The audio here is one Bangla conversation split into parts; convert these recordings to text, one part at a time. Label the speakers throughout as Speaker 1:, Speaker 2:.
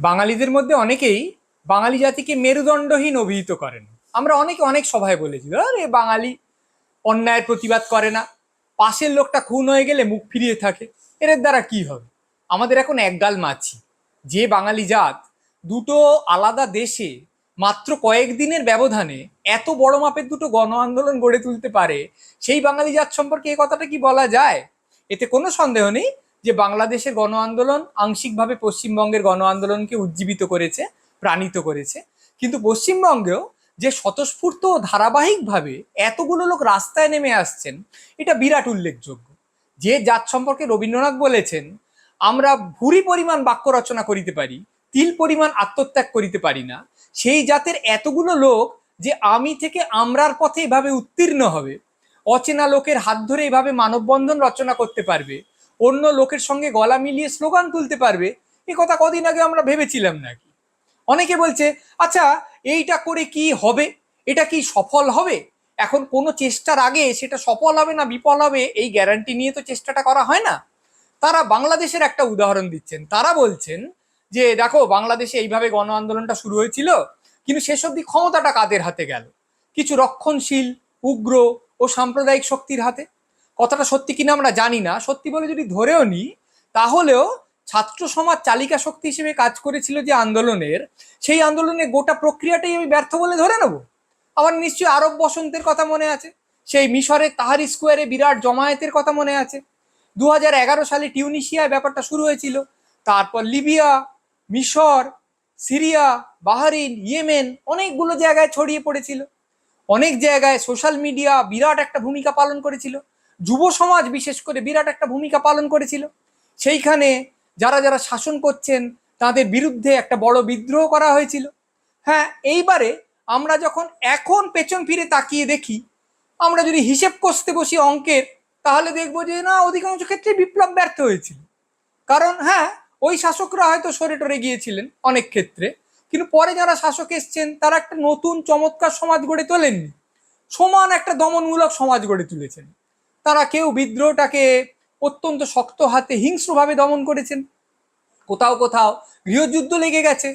Speaker 1: বাঙালিদের মধ্যে অনেকেই বাঙালি জাতিকে মেরুদণ্ডহীন অভিহিত করেন। আমরা অনেকে অনেক সভায় বলেছি, আরে, বাঙালি অন্যায়ের প্রতিবাদ করে না। পাশের লোকটা খুন হয়ে গেলে মুখ ফিরিয়ে থাকে। এর দ্বারা কি হবে? আমাদের এখন একগাল মাছি যে বাঙালি জাত দুটো আলাদা দেশে মাত্র কয়েকদিনের ব্যবধানে এত বড় মাপের দুটো গণ আন্দোলন গড়ে তুলতে পারে, সেই বাঙালি জাত সম্পর্কে এই কথাটা কি বলা যায়? এতে কোনো সন্দেহ নেই। যে বাংলাদেশের গণ আন্দোলন আংশিকভাবে পশ্চিমবঙ্গের গণ আন্দোলনকে উজ্জীবিত করেছে, প্রাণিত করেছে। কিন্তু পশ্চিমবঙ্গেও যে স্বতঃস্ফূর্ত ধারাবাহিকভাবে এতগুলো লোক রাস্তায় নেমে আসছেন, এটা বিরাট উল্লেখযোগ্য। যে জাত সম্পর্কে রবীন্দ্রনাথ বলেছেন, আমরা ভুরি পরিমাণ বাক্য রচনা করিতে পারি, তিল পরিমাণ আত্মত্যাগ করিতে পারি না। সেই জাতের এতগুলো লোক যে আমি থেকে আমরার পথে এভাবে উত্তীর্ণ হবে, অচেনা লোকের হাত ধরে এভাবে মানববন্ধন রচনা করতে পারবে অন্য লোকের সঙ্গে গলা মিলিয়ে স্লোগান তুলতে পারবে, এ কথা কদিন আগে আমরা ভেবেছিলাম নাকি? অনেকে বলছে আচ্ছা এইটা করে কি হবে? এটা কি সফল হবে? এখন কোনো চেষ্টার আগে সেটা সফল হবে না বিফল হবে, এই গ্যারান্টি নিয়ে তো চেষ্টাটা করা হয় না? তারা বাংলাদেশের একটা উদাহরণ দিচ্ছেন। তারা বলছেন যে, দেখো, বাংলাদেশে এইভাবে গণ আন্দোলনটা শুরু হয়েছিল, কিন্তু শেষ অবধি ক্ষমতাটা কাদের হাতে গেল? কিছু রক্ষণশীল, উগ্র ও সাম্প্রদায়িক শক্তির হাতে। কথাটা সত্যি কিনা আমরা জানি না। সত্যি বলে যদি ধরেও নিই তাহলেও ছাত্র সমাজ চালিকা শক্তি হিসেবে কাজ করেছিল যে আন্দোলনের, সেই আন্দোলনের গোটা প্রক্রিয়াটাই আমি ব্যর্থ বলে ধরে নেব। আবার নিশ্চয়ই আরব বসন্তের কথা মনে আছে, সেই মিশরের তাহারি স্কোয়ারে বিরাট জমায়েতের কথা মনে আছে। দু হাজার এগারো সালে টিউনিশিয়ায় ব্যাপারটা শুরু হয়েছিল। তারপর লিবিয়া, মিশর, সিরিয়া, বাহারিন, ইয়েমেন অনেকগুলো জায়গায় ছড়িয়ে পড়েছিল। অনেক জায়গায় সোশ্যাল মিডিয়া বিরাট একটা ভূমিকা পালন করেছিল। যুব সমাজ বিশেষ করে বিরাট একটা ভূমিকা পালন করেছিল। সেইখানে যারা যারা শাসন করছেন, তাদের বিরুদ্ধে একটা বড় বিদ্রোহ করা হয়েছিল। হ্যাঁ এইবারে আমরা যখন এখন পেছন ফিরে তাকিয়ে দেখি, আমরা যদি হিসেব কষতে বসি অঙ্কের, তাহলে দেখব যে না, অধিকাংশ ক্ষেত্রে বিপ্লব ব্যর্থ হয়েছিল। কারণ হ্যাঁ ওই শাসকরা হয়তো সরে টরে গিয়েছিলেন অনেক ক্ষেত্রে, কিন্তু পরে যারা শাসক এসছেন, তারা একটা নতুন চমৎকার সমাজ গড়ে তোলেননি। সমান একটা দমনমূলক সমাজ গড়ে তুলেছেন। তারা কেউ বিদ্রোহটাকে অত্যন্ত শক্ত হাতে হিংস্রভাবে দমন করেছেন। কোথাও কোথাও গৃহযুদ্ধ লেগে গেছে।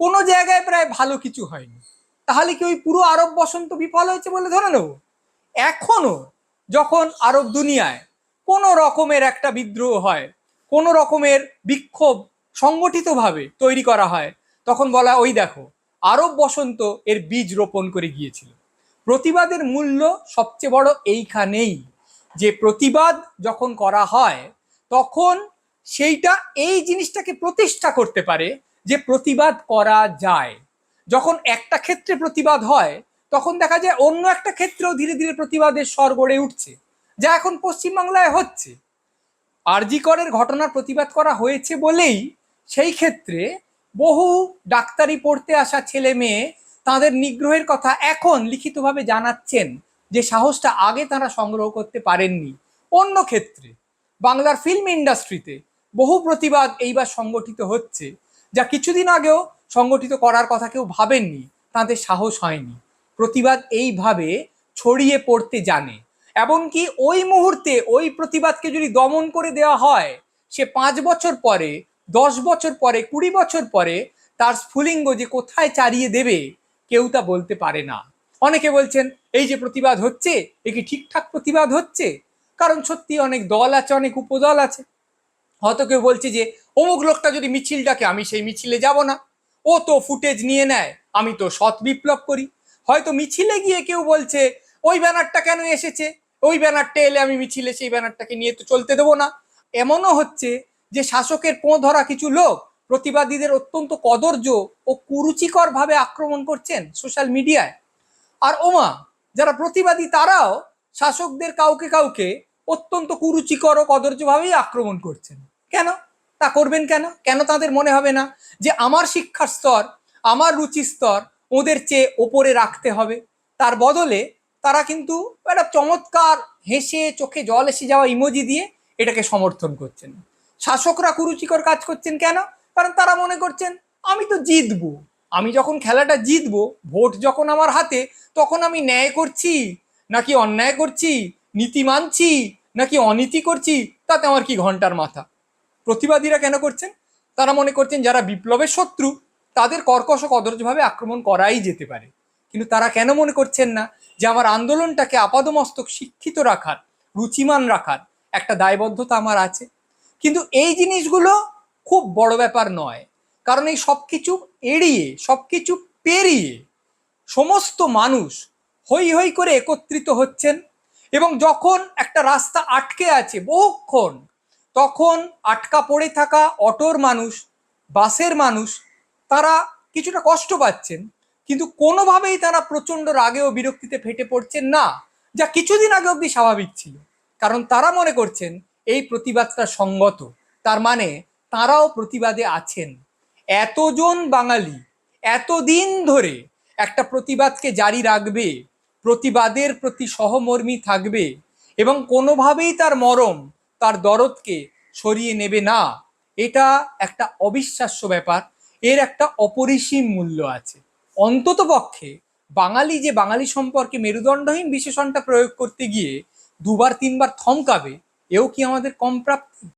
Speaker 1: কোনো জায়গায় প্রায় ভালো কিছু হয়নি। তাহলে কি ওই পুরো আরব বসন্ত বিফল হয়েছে বলে ধরে নেব? এখনও যখন আরব দুনিয়ায় কোনো রকমের একটা বিদ্রোহ হয়, কোনো রকমের বিক্ষোভ সংগঠিতভাবে তৈরি করা হয়, তখন বলা, ওই দেখো, আরব বসন্ত এর বীজ রোপণ করে গিয়েছিল। প্রতিবাদের মূল্য সবচেয়ে বড় এইখানেই। যে প্রতিবাদ যখন করা হয়, তখন সেইটা এই জিনিসটাকে প্রতিষ্ঠা করতে পারে যে প্রতিবাদ করা যায়। যখন একটা ক্ষেত্রে প্রতিবাদ হয়, তখন দেখা যায় অন্য একটা ক্ষেত্রেও ধীরে ধীরে প্রতিবাদের স্বর গড়ে উঠছে, যা এখন পশ্চিমবাংলায় হচ্ছে। আরজি করের ঘটনার প্রতিবাদ করা হয়েছে বলেই সেই ক্ষেত্রে বহু ডাক্তারি পড়তে আসা ছেলে মেয়ে তাদের নিগ্রহের কথা এখন লিখিতভাবে জানাচ্ছেন যে সাহসটা আগে তারা সংগ্রহ করতে পারেননি। অন্য ক্ষেত্রে, বাংলার ফিল্ম ইন্ডাস্ট্রিতে বহু প্রতিবাদ এইবার সংগঠিত হচ্ছে, যা কিছুদিন আগেও সংগঠিত করার কথা কেউ ভাবেননি, তাদের সাহস হয়নি। প্রতিবাদ এইভাবে ছড়িয়ে পড়তে জানে, এমনকি ওই মুহূর্তে ওই প্রতিবাদকে যদি দমন করে দেওয়া হয়, সে পাঁচ বছর পরে, দশ বছর পরে, কুড়ি বছর পরে তার স্ফুলিঙ্গ যে কোথায় চারিয়ে দেবে, কেউ তা বলতে পারে না। অনেকে বলছেন, এই যে প্রতিবাদ হচ্ছে, এ কি ঠিকঠাক প্রতিবাদ হচ্ছে? কারণ সত্যি অনেক দল আছে, অনেক উপদল আছে। হয়তো কেউ বলছে যে, অমুক লোকটা যদি মিছিল ডাকে, আমি সেই মিছিলে যাব না। ও তো ফুটেজ নিয়ে নেয়, আমি তো সৎ বিপ্লব করি। হয়তো মিছিলে গিয়ে কেউ বলছে, ওই ব্যানারটা কেন এসেছে? ওই ব্যানারটা এলে আমি মিছিলে, সেই ব্যানারটাকে নিয়ে তো চলতে দেবো না। এমনও হচ্ছে যে, শাসকের পোঁ ধরা কিছু লোক প্রতিবাদীদের অত্যন্ত কদর্য ও কুরুচিকর ভাবে আক্রমণ করছেন সোশ্যাল মিডিয়ায়। আর ওমা, যারা প্রতিবাদী তারাও শাসকদের কাউকে কাউকে অত্যন্ত কুরুচিকর ও কদর্যভাবেই আক্রমণ করছেন। কেন? তা করবেন কেন? কেন তাদের মনে হবে না যে আমার শিক্ষার স্তর, আমার রুচি স্তর ওদের চেয়ে ওপরে রাখতে হবে? তার বদলে তারা কিন্তু একটা চমৎকার হেসে চোখে জল এসে যাওয়া ইমোজি দিয়ে এটাকে সমর্থন করছেন। শাসকরা কুরুচিকর কাজ করছেন কেন? কারণ তারা মনে করছেন, আমি তো জিতবো। আমি যখন খেলাটা জিতবো, ভোট যখন আমার হাতে, তখন আমি ন্যায় করছি, নাকি অন্যায় করছি, নীতি মানছি, নাকি অনীতি করছি, তাতে আমার কি ঘণ্টার মাথা? প্রতিবাদীরা কেন করছেন? তারা মনে করছেন যারা বিপ্লবের শত্রু, তাদের কর্কশ কদর্যভাবে আক্রমণ করাই যেতে পারে। কিন্তু তারা কেন মনে করছেন না যে আমার আন্দোলনটাকে আপাদমস্তক শিক্ষিত রাখার, রুচিমান রাখার একটা দায়বদ্ধতা আমার আছে? কিন্তু এই জিনিসগুলো খুব বড় ব্যাপার নয়। কারণ এই সব কিছু এড়িয়ে সব কিছু পেরিয়ে সমস্ত মানুষ হই হই করে একত্রিত হচ্ছেন এবং যখন একটা রাস্তা আটকে আছে বহুক্ষণ, তখন আটকা পড়ে থাকা অটোর মানুষ, বাসের মানুষ, তারা কিছুটা কষ্ট পাচ্ছেন, কিন্তু কোনোভাবেই তারা প্রচণ্ড রাগে ও বিরক্তিতে ফেটে পড়ছেন না, যা কিছুদিন আগে অবধি স্বাভাবিক ছিল। কারণ তারা মনে করছেন, এই প্রতিবাদটা সঙ্গত। তার মানে তারাও প্রতিবাদে আছেন। এতজন বাঙালি এতদিন ধরে একটা প্রতিবাদকে জারি রাখবে, প্রতিবাদের প্রতি সহমর্মী থাকবে এবং কোনোভাবেই তার মরম, তার দরদকে সরিয়ে নেবে না। এটা একটা অবিশ্বাস্য ব্যাপার। এর একটা অপরিসীম মূল্য আছে। অন্তত পক্ষে বাঙালি যে বাঙালি সম্পর্কে মেরুদণ্ডহীন বিশেষণটা প্রয়োগ করতে গিয়ে দুবার, তিনবার থমকাবে, এও কি আমাদের কম প্রাপ্তি